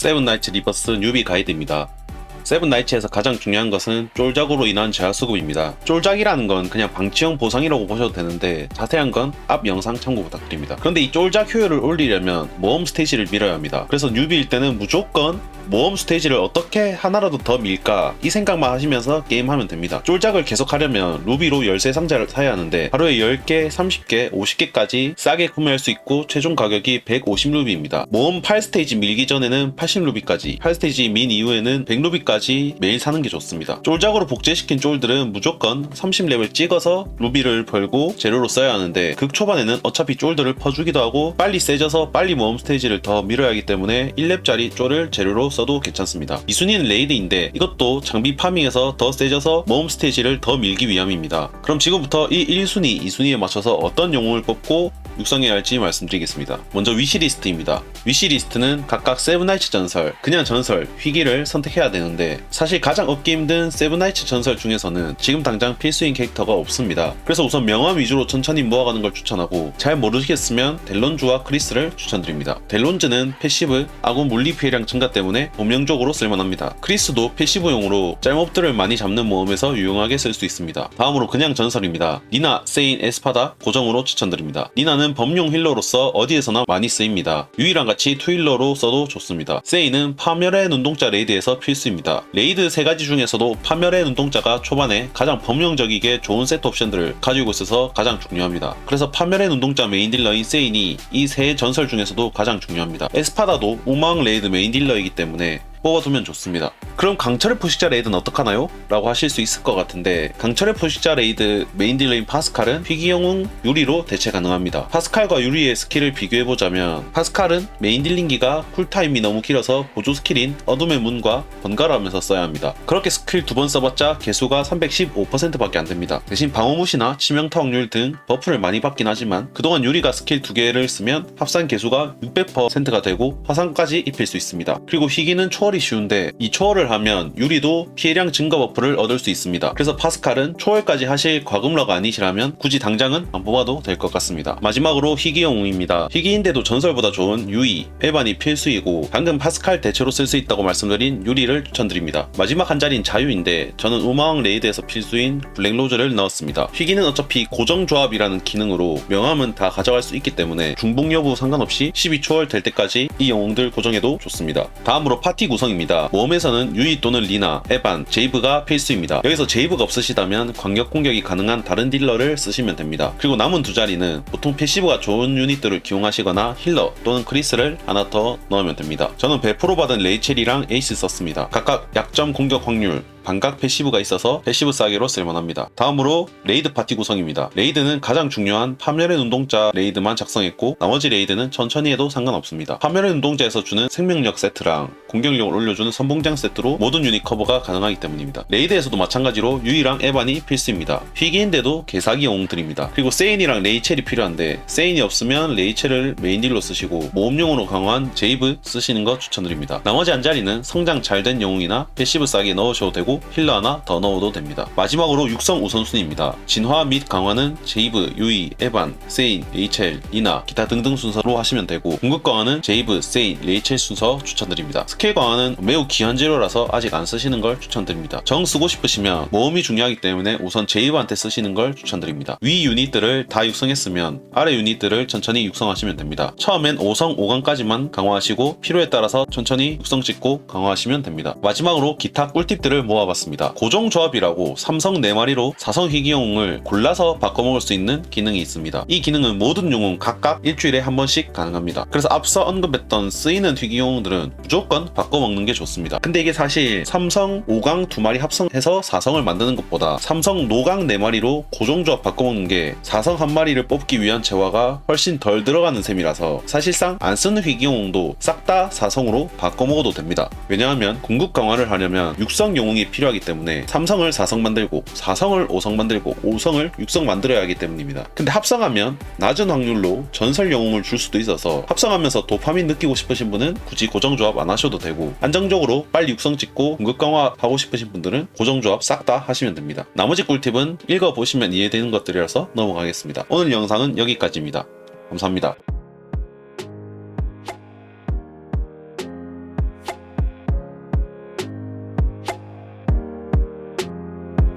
세븐 나이츠 리버스 뉴비 가이드입니다. 세븐나이츠에서 가장 중요한 것은 쫄작으로 인한 재화 수급입니다. 쫄작이라는 건 그냥 방치형 보상이라고 보셔도 되는데 자세한 건 앞 영상 참고 부탁드립니다. 그런데 이 쫄작 효율을 올리려면 모험 스테이지를 밀어야 합니다. 그래서 뉴비일 때는 무조건 모험 스테이지를 어떻게 하나라도 더 밀까 이 생각만 하시면서 게임하면 됩니다. 쫄작을 계속 하려면 루비로 열쇠 상자를 사야 하는데 하루에 10개, 30개, 50개까지 싸게 구매할 수 있고 최종 가격이 150루비입니다. 모험 8스테이지 밀기 전에는 80루비까지 8스테이지 민 이후에는 100루비까지 매일 사는 게 좋습니다. 쫄작으로 복제시킨 쫄들은 무조건 30레벨 찍어서 루비를 벌고 재료로 써야 하는데 극 초반에는 어차피 쫄들을 퍼주기도 하고 빨리 세져서 빨리 모험 스테이지를 더 밀어야 하기 때문에 1렙짜리 쫄을 재료로 써도 괜찮습니다. 2순위는 레이드인데 이것도 장비 파밍에서 더 세져서 모험 스테이지를 더 밀기 위함입니다. 그럼 지금부터 이 1순위, 2순위에 맞춰서 어떤 영웅을 뽑고 육성해야 할지 말씀드리겠습니다. 먼저 위시리스트입니다. 위시리스트는 각각 세븐나이츠 전설, 그냥 전설, 휘기를 선택해야 되는데 사실 가장 얻기 힘든 세븐나이츠 전설 중에서는 지금 당장 필수인 캐릭터가 없습니다. 그래서 우선 명함 위주로 천천히 모아가는 걸 추천하고 잘 모르시겠으면 델론주와 크리스를 추천드립니다. 델론즈는 패시브, 아군 물리 피해량 증가 때문에 본명적으로 쓸만합니다. 크리스도 패시브용으로 짤몹들을 많이 잡는 모험에서 유용하게 쓸 수 있습니다. 다음으로 그냥 전설입니다. 니나, 세인, 에스파다 고정으로 추천드립니다. 니나는 범용 힐러로서 어디에서나 많이 쓰입니다. 유이랑 같이 투힐러로 써도 좋습니다. 세인은 파멸의 눈동자 레이드에서 필수입니다. 레이드 세 가지 중에서도 파멸의 눈동자가 초반에 가장 범용적이게 좋은 세트 옵션들을 가지고 있어서 가장 중요합니다. 그래서 파멸의 눈동자 메인 딜러인 세인이 이 세 전설 중에서도 가장 중요합니다. 에스파다도 우마왕 레이드 메인 딜러이기 때문에 뽑아두면 좋습니다. 그럼 강철의 포식자 레이드는 어떡하나요? 라고 하실 수 있을 것 같은데 강철의 포식자 레이드 메인 딜러인 파스칼은 희귀 영웅 유리로 대체 가능합니다. 파스칼과 유리의 스킬을 비교해보자면 파스칼은 메인 딜링기가 쿨타임이 너무 길어서 보조 스킬인 어둠의 문과 번갈아 하면서 써야 합니다. 그렇게 스킬 두 번 써봤자 개수가 315%밖에 안 됩니다. 대신 방어무시나 치명타 확률 등 버프를 많이 받긴 하지만 그동안 유리가 스킬 두 개를 쓰면 합산 개수가 600%가 되고 화상까지 입힐 수 있습니다. 그리고 희귀는 초월 이 쉬운데 이 초월을 하면 유리도 피해량 증가 버프를 얻을 수 있습니다. 그래서 파스칼은 초월까지 하실 과금러가 아니시라면 굳이 당장은 안 뽑아도 될 것 같습니다. 마지막으로 희귀 영웅입니다. 희귀인데도 전설보다 좋은 유이, 에반이 필수이고 방금 파스칼 대체로 쓸 수 있다고 말씀드린 유리를 추천드립니다. 마지막 한 자리인 자유인데 저는 우마왕 레이드에서 필수인 블랙로즈를 넣었습니다. 희귀는 어차피 고정 조합이라는 기능으로 명함은 다 가져갈 수 있기 때문에 중복 여부 상관없이 12초월 될 때까지 이 영웅들 고정해도 좋습니다. 다음으로 파티 구성 입니다. 모험에서는 유이 또는 리나, 에반, 제이브가 필수입니다. 여기서 제이브가 없으시다면 광역 공격이 가능한 다른 딜러를 쓰시면 됩니다. 그리고 남은 두 자리는 보통 패시브가 좋은 유닛들을 기용하시거나 힐러 또는 크리스를 하나 더 넣으면 됩니다. 저는 100% 받은 레이첼이랑 에이스 썼습니다. 각각 약점 공격 확률, 반각 패시브가 있어서 패시브 싸기로 쓸만합니다. 다음으로 레이드 파티 구성입니다. 레이드는 가장 중요한 파멸의 눈동자 레이드만 작성했고 나머지 레이드는 천천히 해도 상관없습니다. 파멸의 눈동자에서 주는 생명력 세트랑 공격력을 올려주는 선봉장 세트로 모든 유닛 커버가 가능하기 때문입니다. 레이드에서도 마찬가지로 유이랑 에반이 필수입니다. 희귀인데도 개사기 영웅들입니다. 그리고 세인이랑 레이첼이 필요한데 세인이 없으면 레이첼을 메인 딜로 쓰시고 모험용으로 강화한 제이브 쓰시는 거 추천드립니다. 나머지 한 자리는 성장 잘 된 영웅이나 패시브 싸게 넣으셔도 되고 힐러 하나 더 넣어도 됩니다. 마지막으로 육성 우선순위입니다. 진화 및 강화는 제이브, 유이, 에반, 세인, 레이첼, 리나, 기타 등등 순서로 하시면 되고 공급 강화는 제이브, 세인, 레이첼 순서 추천드립니다. 스킬 강화는 매우 귀한 재료라서 아직 안 쓰시는 걸 추천드립니다. 정 쓰고 싶으시면 모험이 중요하기 때문에 우선 제이브한테 쓰시는 걸 추천드립니다. 위 유닛들을 다 육성했으면 아래 유닛들을 천천히 육성하시면 됩니다. 처음엔 5성 5강까지만 강화하시고 필요에 따라서 천천히 육성 찍고 강화하시면 됩니다. 마지막으로 기타 꿀팁들을 모아 봤습니다. 고정 조합이라고 삼성 4마리로 4성 희귀 영웅을 골라서 바꿔먹을 수 있는 기능이 있습니다. 이 기능은 모든 영웅 각각 일주일에 한 번씩 가능합니다. 그래서 앞서 언급했던 쓰이는 희귀 영웅들은 무조건 바꿔먹는 게 좋습니다. 근데 이게 사실 삼성 5강 2마리 합성해서 4성을 만드는 것보다 삼성 노강 4마리로 고정 조합 바꿔먹는 게 4성 한 마리를 뽑기 위한 재화가 훨씬 덜 들어가는 셈이라서 사실상 안 쓰는 희귀 영웅도 싹다 4성으로 바꿔먹어도 됩니다. 왜냐하면 궁극 강화를 하려면 육성 영웅이 필요하기 때문에 삼성을 4성 만들고 4성을 5성 만들고 5성을 6성 만들어야 하기 때문입니다. 근데 합성하면 낮은 확률로 전설 영웅을 줄 수도 있어서 합성하면서 도파민 느끼고 싶으신 분은 굳이 고정 조합 안 하셔도 되고 안정적으로 빨리 육성 찍고 궁극 강화 하고 싶으신 분들은 고정 조합 싹 다 하시면 됩니다. 나머지 꿀팁은 읽어보시면 이해되는 것들이라서 넘어가겠습니다. 오늘 영상은 여기까지입니다. 감사합니다.